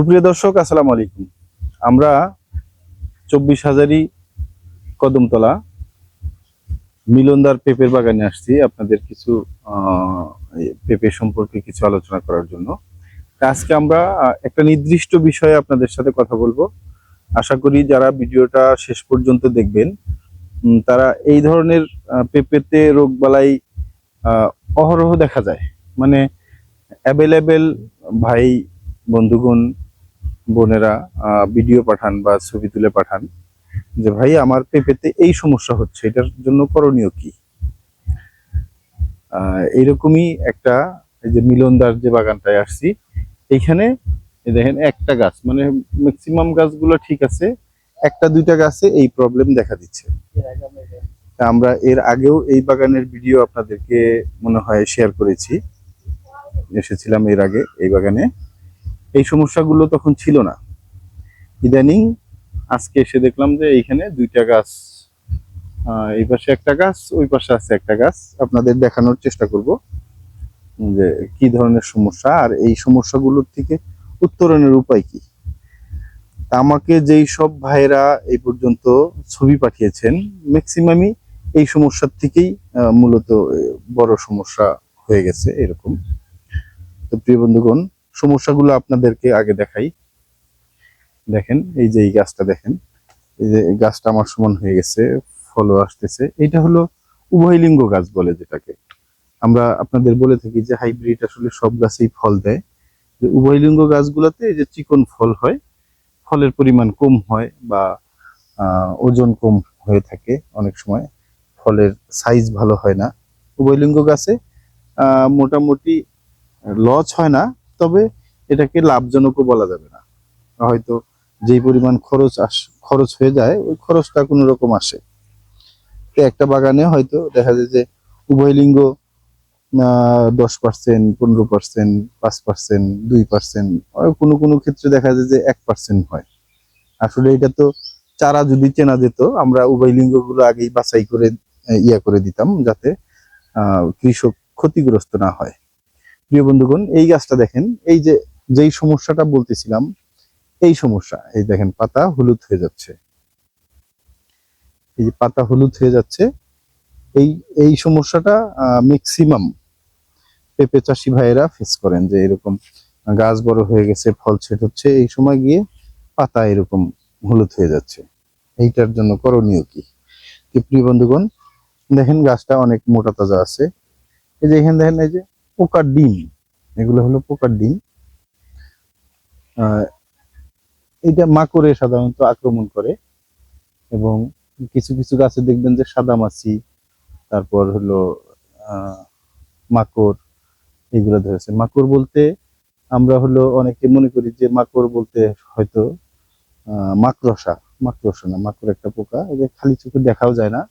সুপ্রিয় দর্শক, আসসালামু আলাইকুম। আমরা চব্বিশ হাজারি কদমতলা মিলনদার পেঁপের বাগানে আসছি আপনাদের কিছু পেঁপে সম্পর্কে কিছু আলোচনা করার জন্য। আজকে আমরা একটা নির্দিষ্ট বিষয়ে আপনাদের সাথে কথা বলব। আশা করি যারা ভিডিওটা শেষ পর্যন্ত দেখবেন তারা এই ধরনের পেঁপেতে রোগবালাই অহরহ দেখা যায়। মানে অ্যাভেলেবেল ভাই, বন্ধুগণ বোনেরা ভিডিও পাঠান বা ছবি তুলে পাঠান যে ভাই আমার পেঁপেতে এই সমস্যা হচ্ছে, এটার জন্য করণীয় কি? এইরকমই একটা এই যে মিলনদার যে বাগানটায় আসছি, এইখানে দেখেন একটা গাছ মানে ম্যাক্সিমাম গাছগুলো ঠিক আছে, একটা, দুইটা গাছে এই প্রবলেম দেখা দিচ্ছে। আমরা এর আগেও এই বাগানের ভিডিও আপনাদেরকে মনে হয় শেয়ার করেছি, এসেছিলাম এর আগে এই বাগানে। এই সমস্যাগুলো তখন ছিল না। ইদানিং আজকে এসে দেখলাম যে এইখানে দুইটা গাছ এই পাশে একটা গাছ, ওই পাশে আছে একটা গাছ। আপনাদের দেখানোর চেষ্টা করব যে কি ধরনের সমস্যা, আর এই সমস্যাগুলোর থেকে উত্তরণের উপায় কি। আমাকে যেই সব ভাইরা এই পর্যন্ত ছবি পাঠিয়েছেন ম্যাক্সিমামই এই সমস্যার থেকেই মূলত বড় সমস্যা হয়ে গেছে এরকম। তো প্রিয় বন্ধুগণ সমস্যাগুলো আপনাদেরকে আগে দেখাই। দেখেন, এই যে এই গাছটা দেখেন, এই যে গাছটা আমার সমান হয়ে গেছে, ফলও আসতেছে। এটা হলো উভয়লিঙ্গ গাছ বলে যেটাকে। আমরা আপনাদের বলে থাকি যে হাইব্রিড আসলে সব গাছেই ফল দেয়। যে উভয়লিঙ্গ গাছগুলোতে যে চিকন ফল হয়, ফলের পরিমাণ কম হয় বা ওজন কম হয়ে থাকে অনেক সময়, ফলের সাইজ ভালো হয় না। উভয়লিঙ্গ গাছে মোটামুটি লস হয় না তবে এটাকে লাভজনকও বলা যাবে না। হয়তো যেই পরিমাণ খরচ আস, খরচ হয়ে যায়, ওই খরচটা কোনো রকম আসে। তো একটা বাগানে হয়তো দেখা যায় যে উভয় লিঙ্গ দশ পার্সেন্ট, পনেরো পার্সেন্ট, পাঁচ পার্সেন্ট, দুই পার্সেন্ট কোনো কোনো ক্ষেত্রে দেখা যায় যে এক পার্সেন্ট হয়। আসলে এটা তো চারা যদি চেনা যেত, আমরা উভয় লিঙ্গগুলো আগেই বাছাই করে ইয়া করে দিতাম যাতে কৃষক ক্ষতিগ্রস্ত না হয়। প্রিয় বন্ধুগণ, এই গাছটা দেখেন, এই যে, যেই সমস্যাটা বলতেছিলাম, এই সমস্যা, এই দেখেন পাতা হলুদ হয়ে যাচ্ছে। এই যে পাতা হলুদ হয়ে যাচ্ছে, এই এই সমস্যাটা ম্যাক্সিমাম পেঁপে চাষি ভাইয়েরা ফেস করেন যে এরকম গাছ বড় হয়ে গেছে, ফল ছেট হচ্ছে, এই সময় গিয়ে পাতা এরকম হলুদ হয়ে যাচ্ছে। এইটার জন্য করণীয় কি? কি প্রিয় বন্ধুগণ, দেখেন গাছটা অনেক মোটা তাজা আছে। এই যে এখানে দেখেন, এই যে পোকার ডিম, এগুলো হলো পোকার ডিম। এটা মাকড়ে সাধারণত আক্রমণ করে এবং কিছু কিছু গাছে দেখবেন যে সাদা মাছি, তারপর হলো মাকড়, এগুলো ধরেছে। মাকড় বলতে আমরা হলো অনেকে মনে করি যে মাকড় বলতে হয়তো মাকড়সা। মাকড়সা না, মাকড় একটা পোকা এটা খালি চোখে দেখাও যায় না।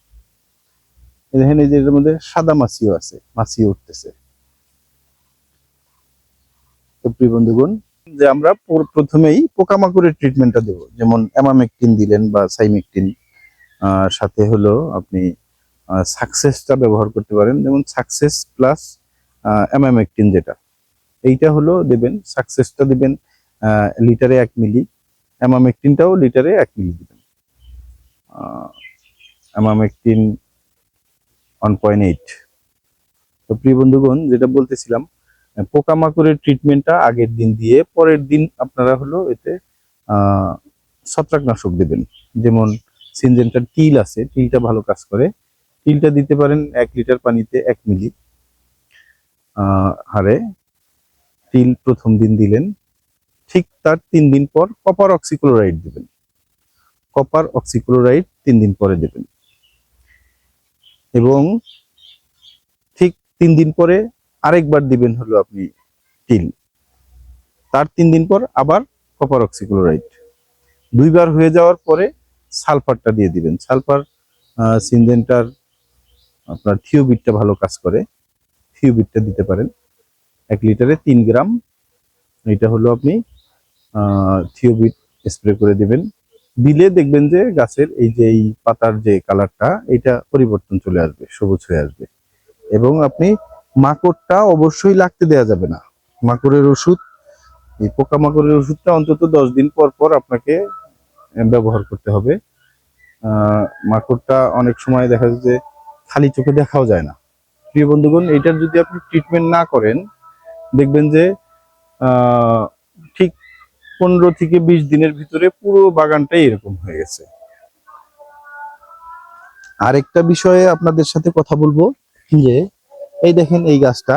দেখেন যে এর মধ্যে সাদা মাছিও আছে মাছি উঠতেছে। তো প্রিয় বন্ধুগণ, যে আমরা প্রথমেই পোকামাকড়ের ট্রিটমেন্টটা দেব। যেমন অ্যামামেকটিন দিলেন বা সাইমেকটিন সাথে হলো আপনি সাকসেসটা ব্যবহার করতে পারেন। যেমন সাকসেস প্লাস অ্যামামেকটিন যেটা, এইটা হলো দেবেন, সাকসেসটা দেবেন লিটারে এক মিলি। অ্যামামেকটিনটাও লিটারে এক মিলি দিবেন। Emamectin one point eight. তো প্রিয় বন্ধুগণ, যেটা বলতেছিলাম পোকামাকড়ের ট্রিটমেন্টটা আগের দিন দিয়ে পরের দিন আপনারা হলো এতে ছত্রাকনাশক দেবেন। যেমন সিনজেন্টার টিল আছে টিলটা ভালো কাজ করে। টিলটা দিতে পারেন এক লিটার পানিতে এক মিলি হারে টিল প্রথম দিন দিলেন, ঠিক তার তিন দিন পর কপার অক্সিক্লোরাইড দেবেন। কপার অক্সিক্লোরাইড তিন দিন পরে দেবেন। এবং ঠিক তিন দিন পরে আরেকবার দিবেন হলো আপনি টিল তার তিন দিন পর আবার কপার অক্সিক্লোরাইড দুইবার হয়ে যাওয়ার পরে সালফারটা দিয়ে দিবেন। সালফার সিনজেন্টার আপনার থিওবিটটা ভালো কাজ করে। থিওবিটটা দিতে পারেন। এক লিটারে তিন গ্রাম। এটা হলো আপনি থিওবিট স্প্রে করে দিবেন। দিলে দেখবেন যে গাছের এই যে এই পাতার যে কালারটা এটা পরিবর্তন চলে আসবে, সবুজ হয়ে আসবে। এবং আপনি মাকড়টা অবশ্যই লাগতে দেয়া যাবে না। মাকড়ের ওষুধ, এই পোকামাকড়ের ওষুধটা অন্তত দশ দিন পর পর আপনাকে ব্যবহার করতে হবে। মাকড়টা অনেক সময় দেখা যায় যে খালি চোখে দেখাও যায় না। প্রিয় বন্ধুগণ এটার যদি আপনি ট্রিটমেন্ট না করেন, দেখবেন যে ঠিক পনেরো থেকে বিশ দিনের ভিতরে পুরো বাগানটাই এরকম হয়ে গেছে। আরেকটা বিষয়ে আপনাদের সাথে কথা বলব, যে এই দেখেন এই গাছটা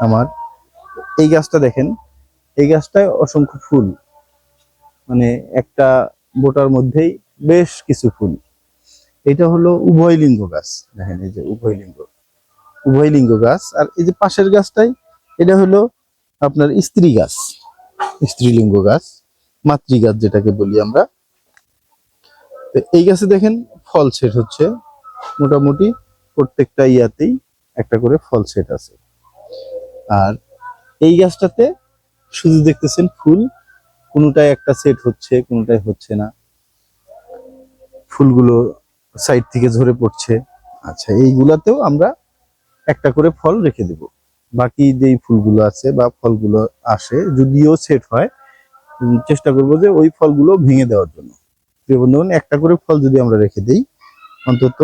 আমার। এই গাছটা দেখেন, এই গাছটায় অসংখ্য ফুল। মানে একটা বোটার মধ্যেই বেশ কিছু ফুল। এটা হলো উভয় লিঙ্গ গাছ। দেখেন এই যে উভয় লিঙ্গ উভয় লিঙ্গ গাছ। আর এই যে পাশের গাছটাই, এটা হলো আপনার স্ত্রী গাছ। স্ত্রীলিঙ্গ গাছ, মাতৃ গাছ যেটাকে বলি আমরা। তো এই গাছে দেখেন ফল সেট হচ্ছে। মোটামুটি প্রত্যেকটা ইয়াতেই একটা করে ফল সেট আছে। আর এই গাছটাতে শুধু দেখতেছেন ফুল কোনোটায় একটা সেট হচ্ছে কোনোটায় হচ্ছে না। ফুলগুলো সাইড থেকে ঝরে পড়ছে। আচ্ছা এইগুলাতেও আমরা একটা করে ফল রেখে দেব। বাকি যেই ফুলগুলো আছে বা ফলগুলো আসে, যদিও সেট হয় চেষ্টা করব যে ওই ফলগুলো ভেঙে দেওয়ার জন্য। প্রিয় বন্ধুগণ, একটা করে ফল যদি আমরা রেখে দেই, অন্তত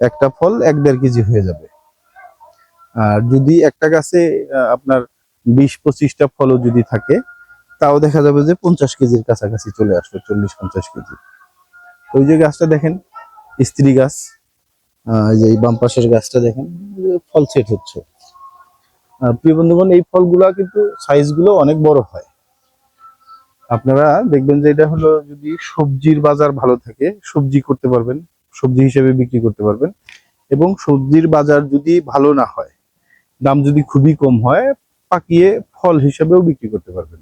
একটা ফল এক দেড় কেজি হয়ে যাবে। আর যদি একটা গাছে আপনার বিশ পঁচিশটা ফলও যদি থাকে, তাও দেখা যাবে যে পঞ্চাশ কেজির কাছাকাছি চলে আসবে, চল্লিশ পঞ্চাশ কেজি। ওই যে গাছটা দেখেন, স্ত্রী গাছ যে এই বাম পাশের গাছটা দেখেন ফল সেট হচ্ছে। প্রিয় বন্ধুগণ, এই ফলগুলা কিন্তু সাইজগুলো অনেক বড় হয়। আপনারা দেখবেন যে এটা হলো যদি সবজির বাজার ভালো থাকে, সবজি করতে পারবেন, সবজি হিসেবে বিক্রি করতে পারবেন। এবং সবজির বাজার যদি ভালো না হয় দাম যদি খুবই কম হয়, পাকিয়ে ফল হিসেবেও বিক্রি করতে পারবেন।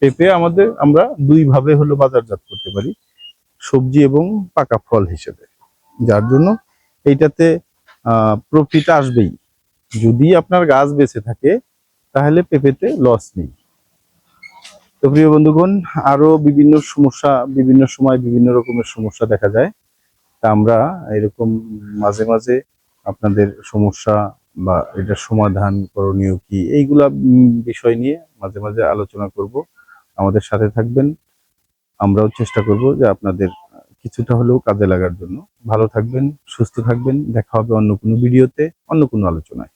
পেঁপে আমাদের, আমরা দুই ভাবে হলো বাজারজাত করতে পারি, সবজি এবং পাকা ফল হিসেবে। যার জন্য এইটাতে প্রফিট আসবেই। যদি আপনার গাছ বেঁচে থাকে, তাহলে পেঁপেতে লস নেই। তো প্রিয় বন্ধুগণ, আরও বিভিন্ন সমস্যা, বিভিন্ন সময় বিভিন্ন রকমের সমস্যা দেখা যায়। তা আমরা এরকম মাঝে মাঝে আপনাদের সমস্যা বা এটা সমাধান করণীয় কি? এইগুলা বিষয় নিয়ে মাঝে মাঝে আলোচনা করব। আমাদের সাথে থাকবেন। আমরাও চেষ্টা করব যে আপনাদের কিছুটা হলেও কাজে লাগার জন্য। ভালো থাকবেন, সুস্থ থাকবেন। দেখা হবে অন্য কোনো ভিডিওতে, অন্য কোনো আলোচনায়।